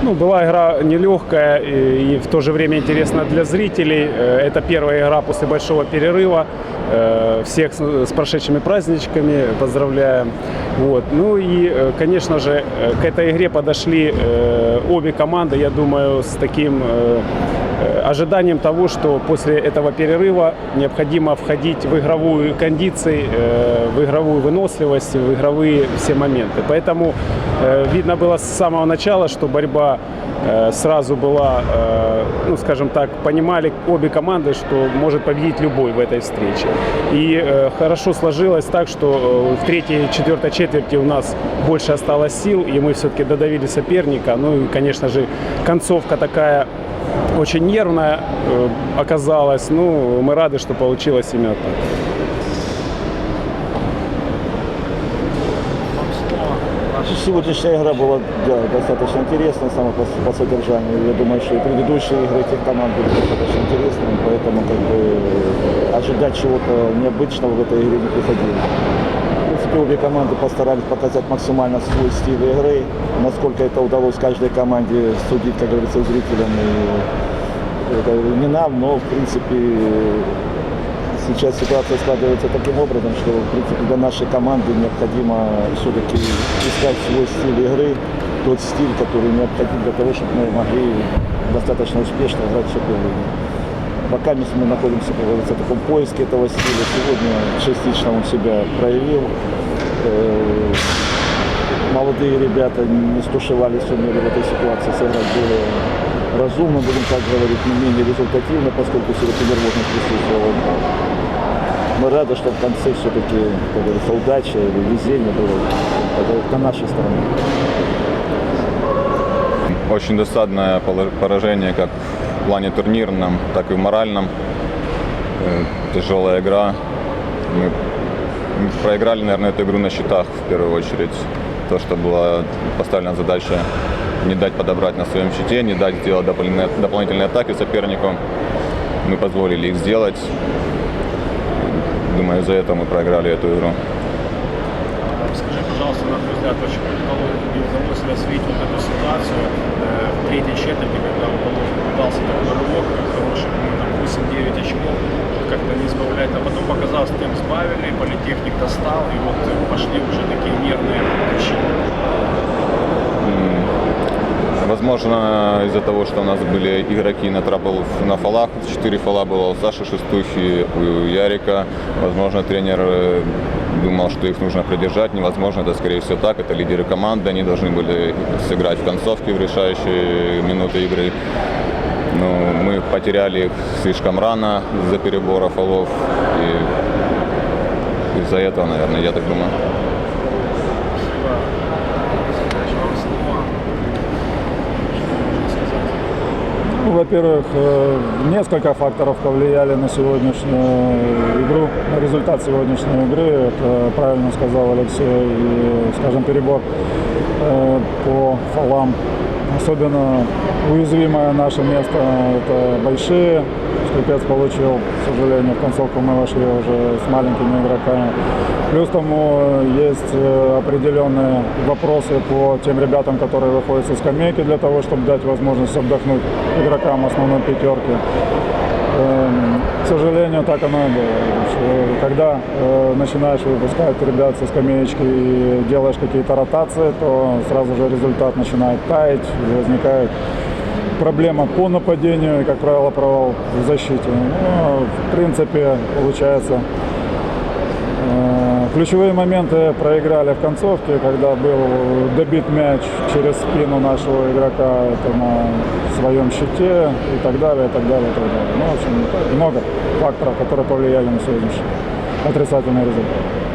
Ну, была игра нелегкая и, в то же время интересна для зрителей. Э, Это первая игра после большого перерыва. Э, Всех с прошедшими праздничками поздравляем. Вот. Ну и, э, конечно же, к этой игре подошли обе команды, я думаю, с таким ожиданием того, что после этого перерыва необходимо входить в игровую кондиции, э, в игровую выносливость, в игровые все моменты. Поэтому э, видно было с самого начала, что борьба э, сразу была, э, ну, скажем так, понимали обе команды, что может победить любой в этой встрече. И э, хорошо сложилось так, что э, в третьей, четвертой четверти у нас больше осталось сил, и мы все-таки додавили соперника. Ну и, конечно же, концовка такая очень нервная э, оказалась. Ну, мы рады, что получилось именно так. Сегодняшняя игра была да, достаточно интересная сама по, по содержанию. Я думаю, что и предыдущие игры этих команд были достаточно интересными, поэтому как бы ожидать чего-то необычного в этой игре не приходилось. Принципе, обе команды постарались показать максимально свой стиль игры. Насколько это удалось каждой команде судить, как говорится, зрителям. И это не нам, но в принципе сейчас ситуация складывается таким образом, что в принципе для нашей команды необходимо все-таки искать свой стиль игры, тот стиль, который необходим для того, чтобы мы могли достаточно успешно играть в Суперлиге. Пока мы находимся, как говорится, в таком поиске этого стиля. Сегодня частично он себя проявил. Э, Молодые ребята не стушевались, сумели в этой ситуации сыграть более разумно, будем так говорить, не менее результативно, поскольку все-таки нервозность присутствовала. Мы рады, что в конце все-таки, говорится, удача или везение было на нашей стороне. Очень досадное поражение как плане турнирном, так и в моральном. Э, Тяжелая игра. Мы проиграли, наверное, эту игру на счетах в первую очередь. То, что была поставлена задача не дать подобрать на своем щите, не дать сделать дополнительные, атаки сопернику. Мы позволили их сделать. Думаю, из-за этого мы проиграли эту игру. Скажи, пожалуйста, на твой взгляд, почему не удалось развить вот эту ситуацию э, в третьей четверти, когда удалось, удался такой рывок хороший, ну, там 8-9 очков, как-то не избавлять, а потом показалось, тем сбавили, политехник достал, и вот э, пошли уже такие нервные ключи. Возможно, из-за того, что у нас были игроки на трапл на фалах, четыре фала было у Саши Шестухи, у Ярика. Возможно, тренер э, думал, что их нужно придержать. Невозможно, это скорее всего так. Это лидеры команды, они должны были сыграть в концовке в решающие минуты игры. Но мы потеряли их слишком рано из-за перебора фолов. И из-за этого, наверное, я так думаю. Ну, во-первых, э, несколько факторов повлияли на сегодняшнюю игру, на результат сегодняшней игры. Это правильно сказал Алексей, и, скажем, перебор э, по фолам. Особенно уязвимое наше место – это большие. Скрипец получил, к сожалению, в концовку мы вошли уже с маленькими игроками. Плюс тому есть э, определенные вопросы по тем ребятам, которые выходят со скамейки для того, чтобы дать возможность отдохнуть игрокам основной пятерки. Эм, К сожалению, так оно и было. Когда э, начинаешь выпускать ребят со скамеечки и делаешь какие-то ротации, то сразу же результат начинает таять, возникает проблема по нападению и, как правило, провал в защите. Ну, в принципе, получается, Э, Ключевые моменты проиграли в концовке, когда был добит мяч через спину нашего игрока это на своем щите и так далее, и так далее, и так далее. Ну, в общем, много факторов, которые повлияли на сегодняшний отрицательный результат.